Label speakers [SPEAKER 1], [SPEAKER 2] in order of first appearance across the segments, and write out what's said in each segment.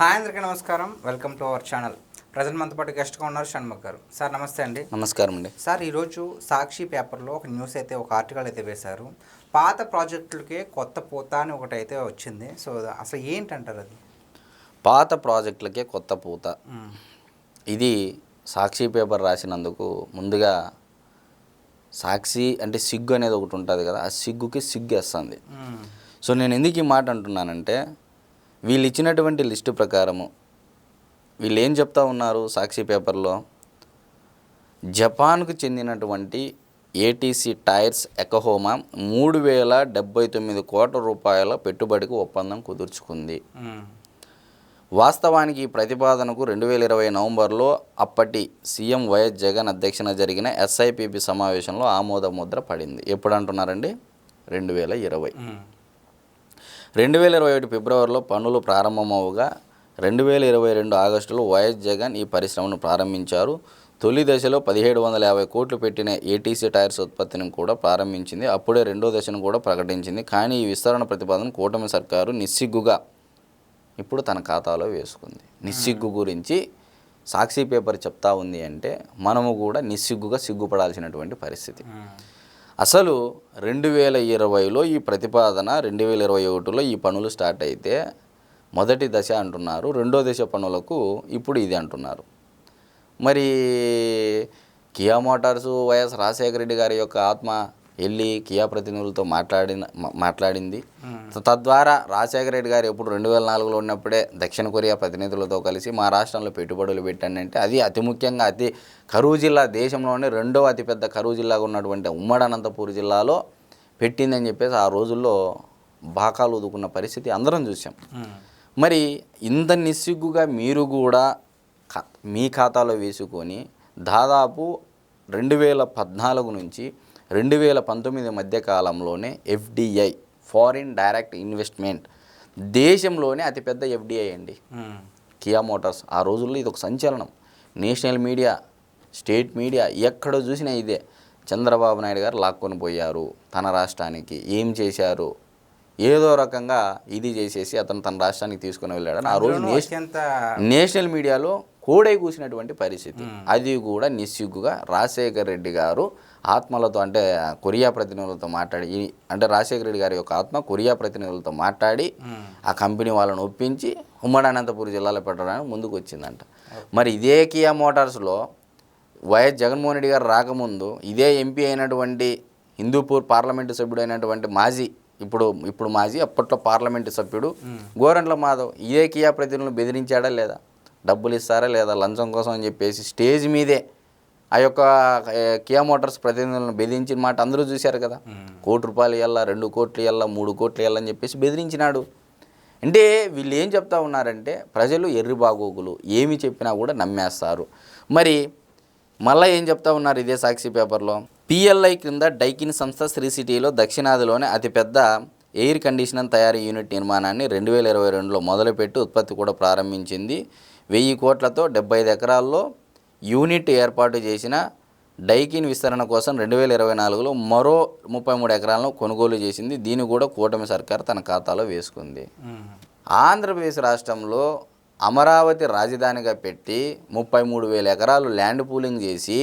[SPEAKER 1] Hi అందరికీ నమస్కారం. Welcome to our channel. Present మనతో పాటు గెస్ట్గా ఉన్నారు షణ్ముఖ్ గారు. సార్ నమస్తే అండి.
[SPEAKER 2] నమస్కారం అండి.
[SPEAKER 1] సార్ ఈరోజు సాక్షి పేపర్లో ఒక న్యూస్ అయితే ఒక ఆర్టికల్ అయితే వేశారు. పాత ప్రాజెక్టులకే కొత్త పూత అని ఒకటి అయితే వచ్చింది. సో అసలు ఏంటంటారు అది?
[SPEAKER 2] పాత ప్రాజెక్టులకే కొత్త పూత. ఇది సాక్షి పేపర్ రాసినందుకు ముందుగా సాక్షి అంటే సిగ్గు అనేది ఒకటి ఉంటుంది కదా. ఆ సిగ్గుకి సిగ్గు వేస్తుంది. సో నేను ఎందుకు ఈ మాట అంటున్నానంటే వీళ్ళు ఇచ్చినటువంటి లిస్టు ప్రకారము వీళ్ళు ఏం చెప్తా ఉన్నారు సాక్షి పేపర్లో? జపాన్కు చెందినటువంటి ఏటీసీ టైర్స్ ఎకహోమా మూడు వేల డెబ్బై తొమ్మిది కోట్ల రూపాయల పెట్టుబడికి ఒప్పందం కుదుర్చుకుంది. వాస్తవానికి ఈ ప్రతిపాదనకు రెండు వేల ఇరవై నవంబర్లో అప్పటి సీఎం వైఎస్ జగన్ అధ్యక్షన జరిగిన ఎస్ఐపిపి సమావేశంలో ఆమోద ముద్ర పడింది. ఎప్పుడు అంటున్నారండి రెండు వేల ఇరవై. రెండు వేల ఇరవై ఒకటి ఫిబ్రవరిలో పనులు ప్రారంభమవుగా రెండు వేల ఇరవై రెండు ఆగస్టులో వైఎస్ జగన్ ఈ పరిశ్రమను ప్రారంభించారు. తొలి దశలో పదిహేడు వందల యాభై కోట్లు పెట్టిన ఏటీసీ టైర్స్ ఉత్పత్తిని కూడా ప్రారంభించింది. అప్పుడే రెండో దశను కూడా ప్రకటించింది. కానీ ఈ విస్తరణ ప్రతిపాదన కూటమి సర్కారు నిస్సిగ్గుగా ఇప్పుడు తన ఖాతాలో వేసుకుంది. నిస్సిగ్గు గురించి సాక్షి పేపర్ చెప్తా ఉంది అంటే మనము కూడా నిస్సిగ్గుగా సిగ్గుపడాల్సినటువంటి పరిస్థితి. అసలు రెండు వేల ఇరవైలో ఈ ప్రతిపాదన రెండు వేల ఇరవై ఒకటిలో ఈ పనులు స్టార్ట్ అయితే మొదటి దశ అంటున్నారు రెండో దశ పనులకు ఇప్పుడు ఇది అంటున్నారు. మరి Kia motors YS Rajasekhara Reddy గారి యొక్క ఆత్మ వెళ్ళి కియా ప్రతినిధులతో మాట్లాడిన మాట్లాడింది. తద్వారా రాజశేఖర రెడ్డి గారు ఎప్పుడు రెండు వేల నాలుగులో ఉన్నప్పుడే దక్షిణ కొరియా ప్రతినిధులతో కలిసి మా రాష్ట్రంలో పెట్టుబడులు పెట్టానంటే అది అతి ముఖ్యంగా అతి కరువు జిల్లా దేశంలోనే రెండో అతిపెద్ద కరువు జిల్లాగా ఉన్నటువంటి ఉమ్మడి అనంతపూర్ జిల్లాలో పెట్టిందని చెప్పేసి ఆ రోజుల్లో బాకాలు ఊదుకున్న పరిస్థితి అందరం చూసాం. మరి ఇంత నిస్సిగ్గుగా మీరు కూడా మీ ఖాతాలో వేసుకొని దాదాపు రెండు వేల పద్నాలుగు నుంచి రెండు వేల పంతొమ్మిది మధ్య కాలంలోనే ఎఫ్డిఐ ఫారిన్ డైరెక్ట్ ఇన్వెస్ట్మెంట్ దేశంలోనే అతిపెద్ద ఎఫ్డిఐ అండి. కియా మోటార్స్ ఆ రోజుల్లో ఇది ఒక సంచలనం. నేషనల్ మీడియా స్టేట్ మీడియా ఎక్కడ చూసినా ఇదే. చంద్రబాబు నాయుడు గారు లాక్కొని పోయారు తన రాష్ట్రానికి. ఏం చేశారు? ఏదో రకంగా ఇది చేసేసి అతను తన రాష్ట్రానికి తీసుకుని వెళ్ళాడని ఆ రోజు నేషనల్ మీడియాలో కోడై కూసినటువంటి పరిస్థితి. అది కూడా నిస్సిగ్గుగా రాజశేఖర్ రెడ్డి గారు ఆత్మలతో అంటే కొరియా ప్రతినిధులతో మాట్లాడి అంటే రాజశేఖర రెడ్డి గారి యొక్క ఆత్మ కొరియా ప్రతినిధులతో మాట్లాడి. ఆ కంపెనీ వాళ్ళని ఒప్పించి ఉమ్మడి అనంతపురం జిల్లాలో పెట్టడానికి ముందుకు వచ్చిందంట మరి ఇదే కియా మోటార్స్లో వైఎస్ జగన్మోహన్ రెడ్డి గారు రాకముందు ఇదే ఎంపీ అయినటువంటి హిందూపూర్ పార్లమెంటు సభ్యుడు అయినటువంటి మాజీ ఇప్పుడు ఇప్పుడు మాజీ అప్పట్లో పార్లమెంటు సభ్యుడు గోరంట్ల మాధవ్ ఇదే కియా ప్రతినిధులను బెదిరించాడా లేదా? డబ్బులు ఇస్తారా లేదా లంచం కోసం అని చెప్పేసి స్టేజ్ మీదే ఆ యొక్క కియా మోటార్స్ ప్రతినిధులను బెదిరించిన మాట అందరూ చూశారు కదా. కోటి రూపాయలు ఇవ్వాలా రెండు కోట్లు ఇవ్వాలా మూడు కోట్లు ఇవ్వాలని చెప్పేసి బెదిరించినాడు. అంటే వీళ్ళు ఏం చెప్తా ఉన్నారంటే ప్రజలు ఎర్రి బాగోగులు ఏమి చెప్పినా కూడా నమ్మేస్తారు. మరి మళ్ళీ ఏం చెప్తా ఉన్నారు ఇదే సాక్షి పేపర్లో? పిఎల్ఐ క్రింద డైకిన్ సంస్థ శ్రీ సిటీలో దక్షిణాదిలోనే అతిపెద్ద ఎయిర్ కండిషనర్ తయారీ యూనిట్ నిర్మాణాన్ని రెండు వేల ఇరవై రెండులో మొదలుపెట్టి ఉత్పత్తి కూడా ప్రారంభించింది. వెయ్యి కోట్లతో డెబ్బై ఐదు ఎకరాల్లో యూనిట్ ఏర్పాటు చేసిన డైకిన్ విస్తరణ కోసం రెండు వేల ఇరవై నాలుగులో మరో ముప్పై మూడు ఎకరాలను కొనుగోలు చేసింది దీన్ని కూడా కూటమి సర్కార్ తన ఖాతాలో వేసుకుంది. ఆంధ్రప్రదేశ్ రాష్ట్రంలో అమరావతి రాజధానిగా పెట్టి ముప్పై మూడు వేల ఎకరాలు ల్యాండ్ పూలింగ్ చేసి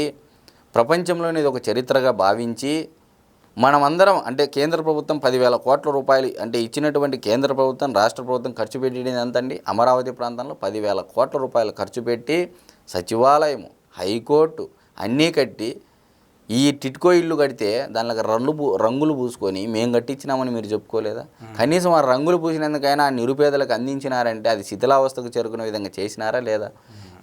[SPEAKER 2] ప్రపంచంలోనే ఇది ఒక చరిత్రగా భావించి మనమందరం అంటే కేంద్ర ప్రభుత్వం పదివేల కోట్ల రూపాయలు అంటే ఇచ్చినటువంటి కేంద్ర ప్రభుత్వం రాష్ట్ర ప్రభుత్వం ఖర్చు పెట్టింది ఎంతండి? అమరావతి ప్రాంతంలో పదివేల కోట్ల రూపాయలు ఖర్చు పెట్టి సచివాలయము హైకోర్టు అన్నీ కట్టి ఈ టిట్కో ఇల్లు కడితే దానిలో రంగులు పూ రంగులు పూసుకొని మేము కట్టించినామని మీరు చెప్పుకోలేదా? కనీసం ఆ రంగులు పూసినందుకైనా ఆ నిరుపేదలకు అందించినారంటే అది శిథిలావస్థకు చేరుకునే విధంగా చేసినారా లేదా?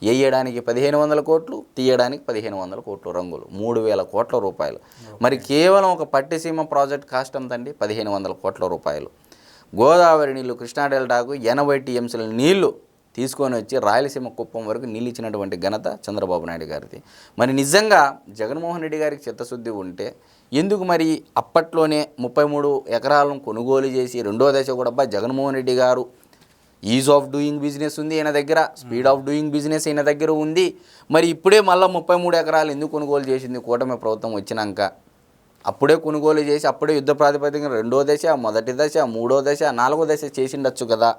[SPEAKER 2] వేయడానికి పదిహేను వందల కోట్లు తీయడానికి పదిహేను వందల కోట్లు రంగులు. మూడు వేల కోట్ల రూపాయలు. మరి కేవలం ఒక పట్టిసీమ ప్రాజెక్ట్ కాస్ట్ ఎంతండి? పదిహేను వందల కోట్ల రూపాయలు. గోదావరి నీళ్ళు కృష్ణా డెల్టాకు ఎనభై టీఎంసీల నీళ్ళు తీసుకొని వచ్చి రాయలసీమ కుప్పం వరకు నీళ్ళు ఇచ్చినటువంటి ఘనత చంద్రబాబు నాయుడు గారిది. మరి నిజంగా జగన్మోహన్ రెడ్డి గారికి చిత్తశుద్ధి ఉంటే ఎందుకు మరి అప్పట్లోనే ముప్పై మూడు ఎకరాలను కొనుగోలు చేసి రెండో దశ కూడా అబ్బా జగన్మోహన్ రెడ్డి గారు ఈజ్ ఆఫ్ డూయింగ్ బిజినెస్ ఉంది ఈయన దగ్గర స్పీడ్ ఆఫ్ డూయింగ్ బిజినెస్ ఈయన దగ్గర ఉంది. మరి ఇప్పుడే మళ్ళీ ముప్పై మూడు ఎకరాలు ఎందుకు కొనుగోలు చేసింది కూటమి ప్రభుత్వం వచ్చినాక? అప్పుడే కొనుగోలు చేసి అప్పుడే యుద్ధ ప్రాతిపదికన రెండో దశ మొదటి దశ మూడో దశ నాలుగో దశ చేసిండొచ్చు కదా.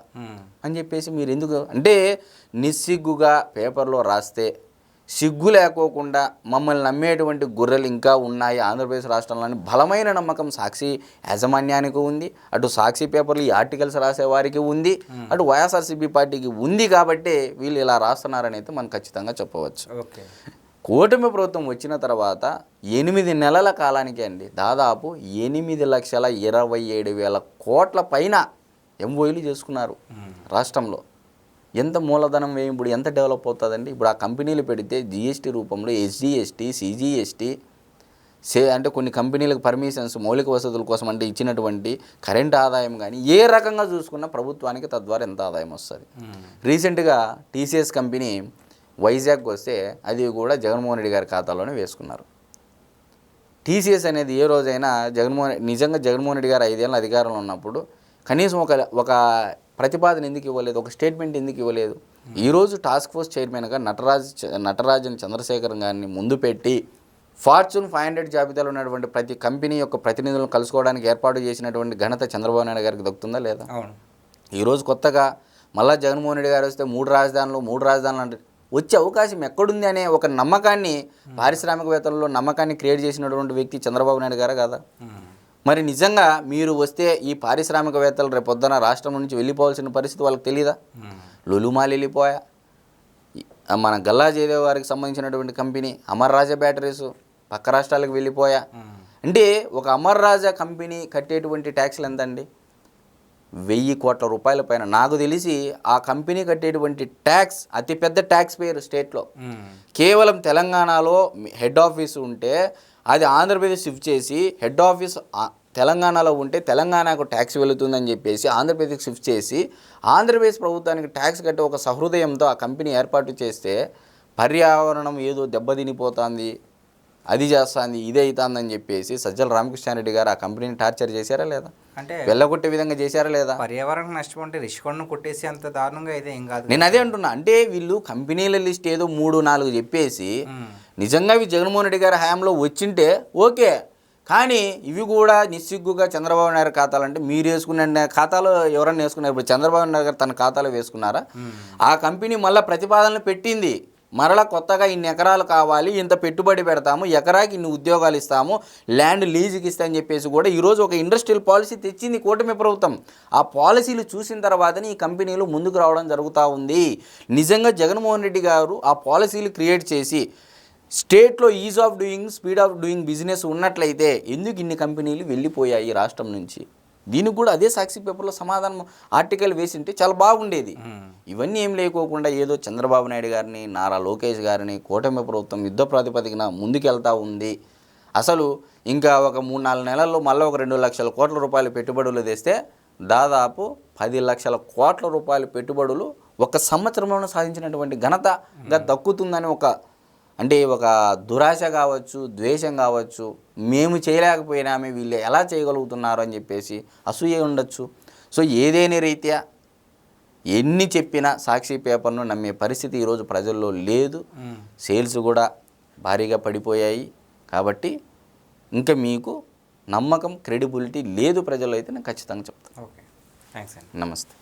[SPEAKER 2] అని చెప్పేసి మీరు ఎందుకు? అంటే నిస్సిగ్గుగా పేపర్లో రాస్తే సిగ్గు లేకోకుండా మమ్మల్ని నమ్మేటువంటి గొర్రెలు ఇంకా ఉన్నాయి. ఆంధ్రప్రదేశ్ రాష్ట్రంలోని బలమైన నమ్మకం సాక్షి యాజమాన్యానికి ఉంది. అటు సాక్షి పేపర్లు ఈ ఆర్టికల్స్ రాసే వారికి ఉంది. అటు వైఎస్ఆర్సీపీ పార్టీకి ఉంది కాబట్టి వీళ్ళు ఇలా రాస్తున్నారని అయితే మనం ఖచ్చితంగా చెప్పవచ్చు.
[SPEAKER 1] ఓకే.
[SPEAKER 2] కూటమి ప్రభుత్వం వచ్చిన తర్వాత ఎనిమిది నెలల కాలానికి అండి దాదాపు ఎనిమిది లక్షల ఇరవై ఏడు వేల కోట్ల పైన ఎంఓఈలు చేసుకున్నారు రాష్ట్రంలో. ఎంత మూలధనం వేయం ఇప్పుడు ఎంత డెవలప్ అవుతుందండి ఇప్పుడు ఆ కంపెనీలు పెడితే జిఎస్టీ రూపంలో ఎస్జిఎస్టీ సిజిఎస్టీ సే అంటే కొన్ని కంపెనీలకు పర్మిషన్స్ మౌలిక వసతుల కోసం అంటే ఇచ్చినటువంటి కరెంట్ ఆదాయం కానీ ఏ రకంగా చూసుకున్నా ప్రభుత్వానికి తద్వారా ఎంత ఆదాయం వస్తుంది. రీసెంట్గా టీసీఎస్ కంపెనీ వైజాగ్ వస్తే అది కూడా జగన్మోహన్ రెడ్డి గారి ఖాతాలోనే వేసుకున్నారు టీసీఎస్ అనేది ఏ రోజైనా జగన్మోహన్ నిజంగా జగన్మోహన్ రెడ్డి గారు ఐదేళ్ళ అధికారంలో ఉన్నప్పుడు కనీసం ఒక ఒక ప్రతిపాదన ఎందుకు ఇవ్వలేదు? ఒక స్టేట్మెంట్ ఎందుకు ఇవ్వలేదు? ఈరోజు టాస్క్ ఫోర్స్ చైర్మన్గా నటరాజ్ నటరాజన్ చంద్రశేఖర్ గారిని ముందు పెట్టి ఫార్చ్యూన్ ఫైవ్ హండ్రెడ్ జాబితాలో ఉన్నటువంటి ప్రతి కంపెనీ యొక్క ప్రతినిధులను కలుసుకోవడానికి ఏర్పాటు చేసినటువంటి ఘనత చంద్రబాబు నాయుడు గారికి దక్కుతుందా లేదా? ఈరోజు కొత్తగా మళ్ళా జగన్మోహన్ రెడ్డి గారు వస్తే మూడు రాజధానులు మూడు రాజధానులు అంటే వచ్చే అవకాశం ఎక్కడుంది అనే ఒక నమ్మకాన్ని పారిశ్రామికవేత్తలలో నమ్మకాన్ని క్రియేట్ చేసినటువంటి వ్యక్తి చంద్రబాబు నాయుడు గారు కదా. మరి నిజంగా మీరు వస్తే ఈ పారిశ్రామికవేత్తలు రేపు పొద్దున రాష్ట్రం నుంచి వెళ్ళిపోవాల్సిన పరిస్థితి వాళ్ళకి తెలియదా
[SPEAKER 1] ఉమ్.
[SPEAKER 2] లులుమాల్ వెళ్ళిపోయా మన గల్లా జయదేవ్ గారికి సంబంధించినటువంటి కంపెనీ అమర్ రాజా బ్యాటరీస్ పక్క రాష్ట్రాలకు వెళ్ళిపోయా
[SPEAKER 1] ఉమ్.
[SPEAKER 2] అంటే ఒక అమర్ రాజా కంపెనీ కట్టేటువంటి ట్యాక్స్లు ఎంత అండి వెయ్యి కోట్ల రూపాయల పైన నాకు తెలిసి ఆ కంపెనీ కట్టేటువంటి ట్యాక్స్ అతిపెద్ద ట్యాక్స్ పేరు స్టేట్లో
[SPEAKER 1] ఉమ్.
[SPEAKER 2] కేవలం తెలంగాణలో హెడ్ ఆఫీస్ ఉంటే అది ఆంధ్రప్రదేశ్ షిఫ్ట్ చేసి హెడ్ ఆఫీస్ తెలంగాణలో ఉంటే తెలంగాణకు ట్యాక్స్ వెళుతుందని చెప్పేసి ఆంధ్రప్రదేశ్కి షిఫ్ట్ చేసి ఆంధ్రప్రదేశ్ ప్రభుత్వానికి ట్యాక్స్ కట్టే ఒక సహృదయంతో ఆ కంపెనీ ఏర్పాటు చేస్తే పర్యావరణం ఏదో దెబ్బతినిపోతుంది అది చేస్తుంది ఇది అవుతుందని చెప్పేసి సజ్జల రామకృష్ణారెడ్డి గారు ఆ కంపెనీని టార్చర్ చేశారా లేదా?
[SPEAKER 1] అంటే
[SPEAKER 2] వెళ్ళగొట్టే విధంగా చేశారా లేదా?
[SPEAKER 1] పర్యావరణం నష్టం అంటే రిషికొండను కొట్టేసి అంత దారుణంగా అయితే ఏం కాదు
[SPEAKER 2] నేను అదే అంటున్నా అంటే వీళ్ళు కంపెనీల లిస్ట్ ఏదో మూడు నాలుగు చెప్పేసి. నిజంగా ఇవి జగన్మోహన్ రెడ్డి గారి హయాంలో వచ్చింటే ఓకే. కానీ ఇవి కూడా నిస్సిగ్గుగా చంద్రబాబు నాయుడు ఖాతాలు అంటే మీరు వేసుకున్న ఖాతాలో ఎవరన్నా వేసుకున్నారు. ఇప్పుడు చంద్రబాబు నాయుడు గారు తన ఖాతాలో వేసుకున్నారా? ఆ కంపెనీ మళ్ళీ ప్రతిపాదనలు పెట్టింది. మరలా కొత్తగా ఇన్ని ఎకరాలు కావాలి ఇంత పెట్టుబడి పెడతాము ఎకరాకి ఇన్ని ఉద్యోగాలు ఇస్తాము ల్యాండ్ లీజుకి ఇస్తా అని చెప్పేసి కూడా ఈరోజు ఒక ఇండస్ట్రియల్ పాలసీ తెచ్చింది కూటమి ప్రభుత్వం. ఆ పాలసీలు చూసిన తర్వాతనే ఈ కంపెనీలు ముందుకు రావడం జరుగుతూ ఉంది. నిజంగా జగన్మోహన్ రెడ్డి గారు ఆ పాలసీలు క్రియేట్ చేసి స్టేట్లో ease of doing speed of doing business ఉన్నట్లయితే ఎందుకు ఇన్ని కంపెనీలు వెళ్ళిపోయాయి రాష్ట్రం నుంచి? దీనికి కూడా అదే సాక్షి పేపర్లో సమాధానం ఆర్టికల్ వేసింటే చాలా బాగుండేది. ఇవన్నీ ఏం లేకోకుండా ఏదో చంద్రబాబు నాయుడు గారిని నారా లోకేష్ గారిని కూటమి ప్రభుత్వం యుద్ధ ప్రాతిపదికన ముందుకెళ్తా ఉంది. అసలు ఇంకా ఒక మూడు నాలుగు నెలల్లో మళ్ళీ ఒక రెండు లక్షల కోట్ల రూపాయలు పెట్టుబడులు తెస్తే దాదాపు పది లక్షల కోట్ల రూపాయల పెట్టుబడులు ఒక సంవత్సరంలోనే సాధించినటువంటి ఘనతగా దక్కుతుందని ఒక అంటే ఒక దురాశ కావచ్చు ద్వేషం కావచ్చు మేము చేయలేకపోయినామే వీళ్ళు ఎలా చేయగలుగుతున్నారు అని చెప్పేసి అసూయ ఉండొచ్చు. సో ఏదేని రీత్యా ఎన్ని చెప్పినా సాక్షి పేపర్ను నమ్మే పరిస్థితి ఈరోజు ప్రజల్లో లేదు. సేల్స్ కూడా భారీగా పడిపోయాయి. కాబట్టి ఇంకా మీకు నమ్మకం క్రెడిబిలిటీ లేదు ప్రజల్లో అయితే నేను ఖచ్చితంగా చెప్తాను.
[SPEAKER 1] ఓకే. థ్యాంక్స్ అండి.
[SPEAKER 2] నమస్తే.